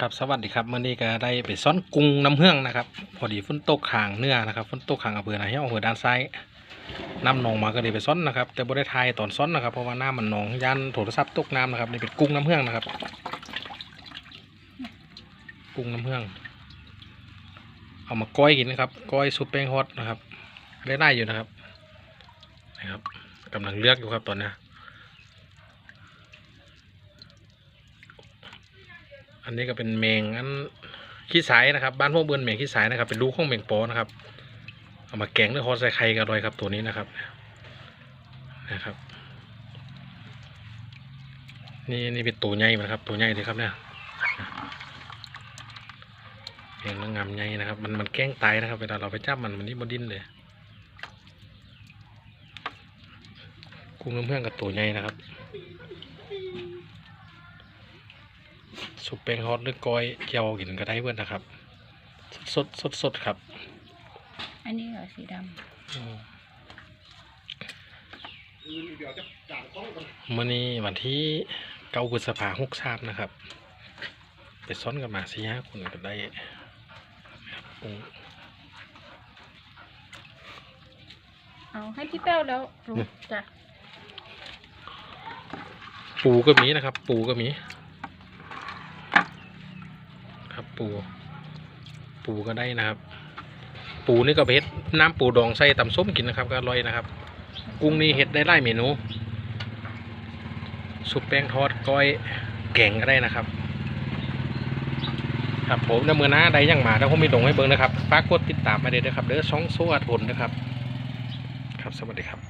ครับสวัสดีครับเมื่อนี้ก็ได้ไปซ้อนกุ้งน้ำเฮืองนะครับ พอดีฝนตกขางเนื้อนะครับฝนตกขางอำเภอนาเฮียอำเภอด้านซ้ายน้ำหนองมาก็เลยไปซ้อนนะครับ แต่บ่ไทายตอนซ้อนนะครับเพราะว่าน้ำมันหนองยันโทรศัพท์ตกน้ำนะครับนี่เป็นกุ้งน้ำเฮืองนะครับ กุ้งน้ำเฮือง เอามาก้อยกินนะครับก้อยซุปแป้งฮอตนะครับได้ได้อยู่นะครับนะครับกำลังเลือกอยู่ครับตอนนี้ อันนี้ก็เป็นแมงอันขี้สายนะครับ บ้านพวกเบือนแมงขี้สายนะครับ เป็นลูกของแมงปอนะครับ เอามาแกงด้วยฮอสใส่ไข่กันเลยครับตัวนี้นะครับ นะครับ นี่นี่เป็นตัวใหญ่มันครับ ตัวใหญ่เลยครับเนี่ยแมงนางงามใหญ่นะครับ มันมันแกล้งตายนะครับ เวลาเราไปจับมันมันนี่บดิ้นเลยกุ้งน้ำเพื่อนกับตัวใหญ่นะครับ สุปแป้งฮอตหรือก้อยเจียวกินก็ได้เพื่อนนะครับ สดสดสดๆครับ อันนี้เหรอสีดอืมมื่อนี้วันที่เก้าพฤษภาหกสามนะครับ ไปซ้อนกันมาสี่ห้าคนก็ได้ครับกุ้งำเอาให้พี่แป้วแล้วลุงจ้ะปูก็มีนะครับ ปูก็มี ครับ ปู ปูก็ได้นะครับ ปูนี่ก็เฮ็ดน้ำปูดองใส่ตำส้มกินนะครับ ก็อร่อยนะครับ กุ้งนี่เฮ็ดได้หลายเมนูซุปแป้งทอดก้อยแกงก็ได้นะครับ ครับผมในเมื่อหน้าใดยังมาถ้าผมมีดงให้เบิ่งนะครับฝากกดติดตามมาเด้อครับเด้อช่องโซ่อาทนนะครับ ครับสวัสดีครับ